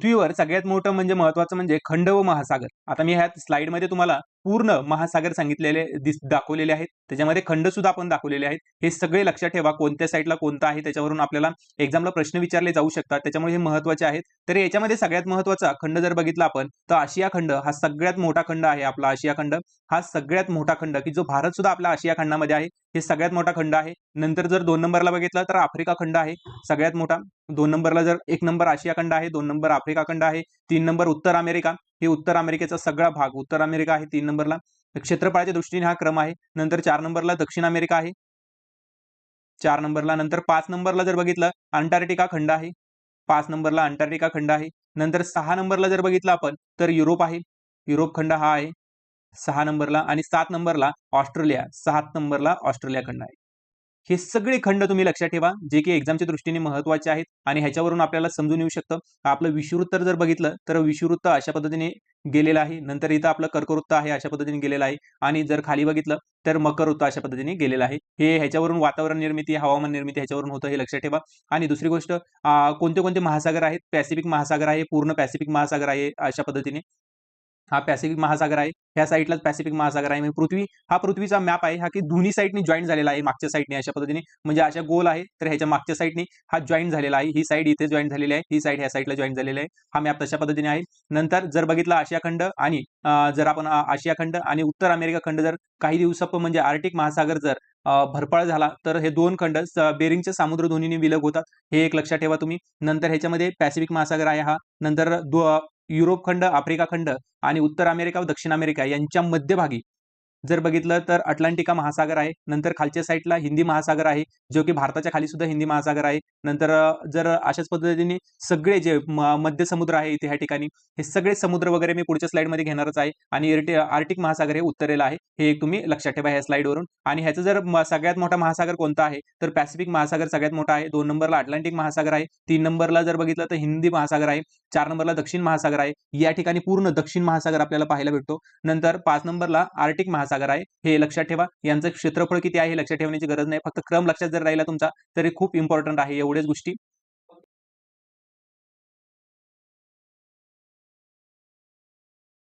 पृथ्वीवर सगळ्यात मोठं म्हणजे महत्वाचं म्हणजे खंड व महासागर. आता मी ह्या स्लाइडमध्ये तुम्हाला पूर्ण महासागर सांगितलेले दिस दाखवलेले आहेत. त्याच्यामध्ये खंड सुद्धा आपण दाखवलेले आहेत. हे सगळे लक्षात ठेवा कोणत्या साईडला कोणता आहे त्याच्यावरून आपल्याला एक्झामला प्रश्न विचारले जाऊ शकतात. त्याच्यामुळे हे महत्त्वाचे आहेत. तर याच्यामध्ये सगळ्यात महत्त्वाचा खंड जर बघितला आपण तर आशिया खंड हा सगळ्यात मोठा खंड आहे आपला आशिया खंड. हा सगळ्यात मोठा खंड की जो भारत सुद्धा आपल्या आशिया खंडामध्ये आहे हे सगळ्यात मोठा खंड आहे. नंतर जर दोन नंबरला बघितला तर आफ्रिका खंड आहे सगळ्यात मोठा. दोन नंबरला जर एक नंबर आशिया खंड आहे दोन नंबर आफ्रिका खंड आहे तीन नंबर उत्तर अमेरिका. हे उत्तर अमेरिकेचा सगळा भाग उत्तर अमेरिका आहे तीन नंबरला. क्षेत्रफळाच्या दृष्टीने हा क्रम आहे. नंतर चार नंबरला दक्षिण अमेरिका आहे. चार नंबरला नंतर पाच नंबरला जर बघितलं अंटार्क्टिका खंड आहे. पाच नंबरला अंटार्क्टिका खंड आहे. नंतर सहा नंबरला जर बघितलं आपण तर युरोप आहे. युरोप खंड हा आहे. सहा नंबरला आणि सात नंबरला ऑस्ट्रेलिया सात नंबरला ऑस्ट्रेलिया खंड आहे. हे सगळे खंड तुम्ही लक्षात ठेवा जे की एक्झामच्या दृष्टीने महत्त्वाचे आहेत आणि ह्याच्यावरून आपल्याला समजून येऊ शकतं. आपलं विषुवृत्त जर बघितलं तर विषुवृत्त अशा पद्धतीने गेलेलं आहे. नंतर इथं आपलं कर्कवृत्त आहे अशा पद्धतीने गेलेलं आहे. आणि जर खाली बघितलं तर मकर वृत्त अशा पद्धतीने गेलेलं आहे. हे ह्याच्यावरून वातावरण निर्मिती हवामान निर्मिती ह्याच्यावरून होतं हे लक्षात ठेवा. आणि दुसरी गोष्ट कोणते कोणते महासागर आहेत? पॅसिफिक महासागर आहे पूर्ण पॅसिफिक महासागर आहे अशा पद्धतीने. हा पॅसिफिक महासागर आहे. ह्या साईडला पॅसिफिक महासागर आहे. म्हणजे पृथ्वी हा पृथ्वीचा मॅप आहे. हा की दोन्ही साईडनी जॉईन झालेला आहे मागच्या साईडने अशा पद्धतीने. म्हणजे अशा गोल आहे तर ह्याच्या मागच्या साईडने हा जॉईन झालेला आहे. ही साईड इथे जॉईन झालेली आहे. ही साईड ह्या साईडला जॉईन झालेली आहे. हा मॅप तशा पद्धतीने आहे. नंतर जर बघितला आशिया खंड आणि जर आपण आशिया खंड आणि उत्तर अमेरिका खंड जर काही दिवस म्हणजे आर्टिक महासागर जर भरपाळ झाला तर हे दोन खंड बेरिंगच्या सामुद्र दोन्हीने विलग होतात. हे एक लक्षात ठेवा तुम्ही. नंतर ह्याच्यामध्ये पॅसिफिक महासागर आहे हा. नंतर युरोप खंड आफ्रिका खंड आणि उत्तर अमेरिका व दक्षिण अमेरिका यांच्या मध्यभागी. जर बघितलं तर अटलांटिका महासागर आहे नंतर खालच्या साईडला हिंदी महासागर आहे जो की भारताच्या खाली सुद्धा हिंदी महासागर आहे नंतर जर अशाच पद्धतीने सगळे जे मध्य समुद्र आहे इथे ह्या ठिकाणी हे सगळे समुद्र वगैरे मी पुढच्या स्लाइडमध्ये घेणारच आहे. आणि आर्टिक महासागर हे उत्तरेला आहे हे एक तुम्ही लक्षात ठेवा ह्या स्लाईडवरून. आणि ह्याचं जर सगळ्यात मोठा महासागर कोणता आहे तर पॅसिफिक महासागर सगळ्यात मोठा आहे. दोन नंबरला अटलांटिक महासागर आहे. तीन नंबरला जर बघितलं तर हिंदी महासागर आहे. चार नंबरला दक्षिण महासागर आहे. या ठिकाणी पूर्ण दक्षिण महासागर आपल्याला पाहायला भेटतो. नंतर पाच नंबरला आर्टिक महासागर आहे. हे लक्षात ठेवा. यांचं क्षेत्रफळ किती आहे हे लक्षात ठेवण्याची गरज नाही. फक्त क्रम लक्षात जर राहिला तुमचा तरी खूप इम्पॉर्टंट आहे एवढ्याच गोष्टी.